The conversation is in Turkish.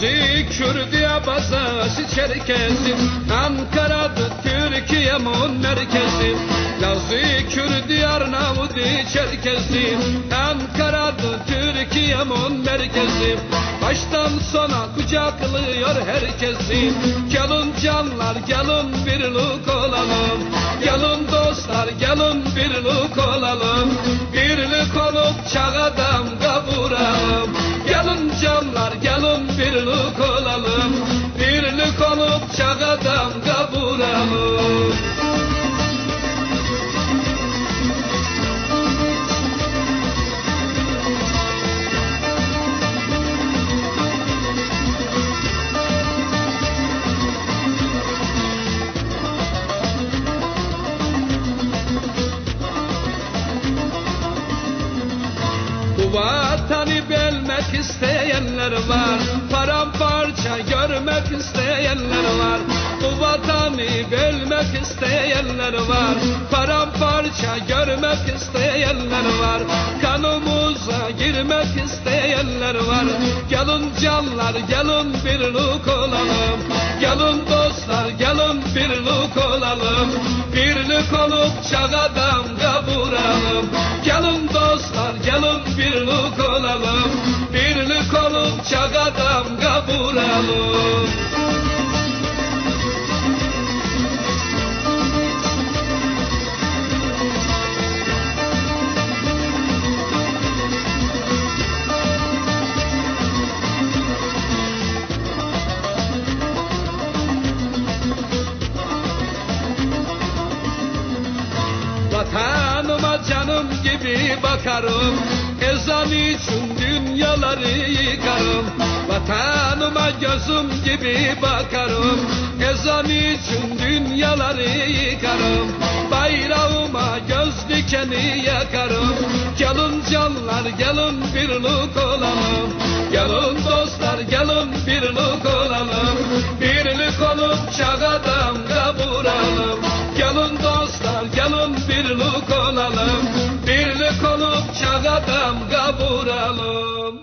Lazi, Kürdiye, Bazaşı, Çerkezi Ankara'da Türkiye'min merkezi. Lazi, Kürdiye, Arnavudi, Çerkezi Ankara'da Türkiye'min merkezi. Baştan sona kucaklıyor herkesi. Gelin canlar, gelin birlik olalım. Gelin dostlar, gelin birlik olalım. Birlik olup çağa damga vuralım Gelin canlar, gelin birlik olalım Birlik olup çağa bölmek isteyenler var. Paramparça görmek isteyenler var. Bu vatanı bölmek isteyenler var. Paramparça görmek isteyenler var. Kanımıza girmek isteyenler var. Gelin canlar gelin birlik olalım. Gelin dostlar gelin birlik olalım. Birlik olup çağa damga vuralım. Gelin dostlar gelin birlik olalım olup çağa damga vuralım Vatanıma canım gibi bakarım. Ezan için dünyaları yıkarım. Vatanıma gözüm gibi bakarım. Ezan için dünyaları yıkarım. Bayrağıma göz dikeni yakarım. Gelin canlar gelin birlik olalım. Gelin dostlar gelin birlik olalım. Birlik olup çağa damga vuralım. Gelin dostlar gelin birlik olalım çok çağadam kavuralım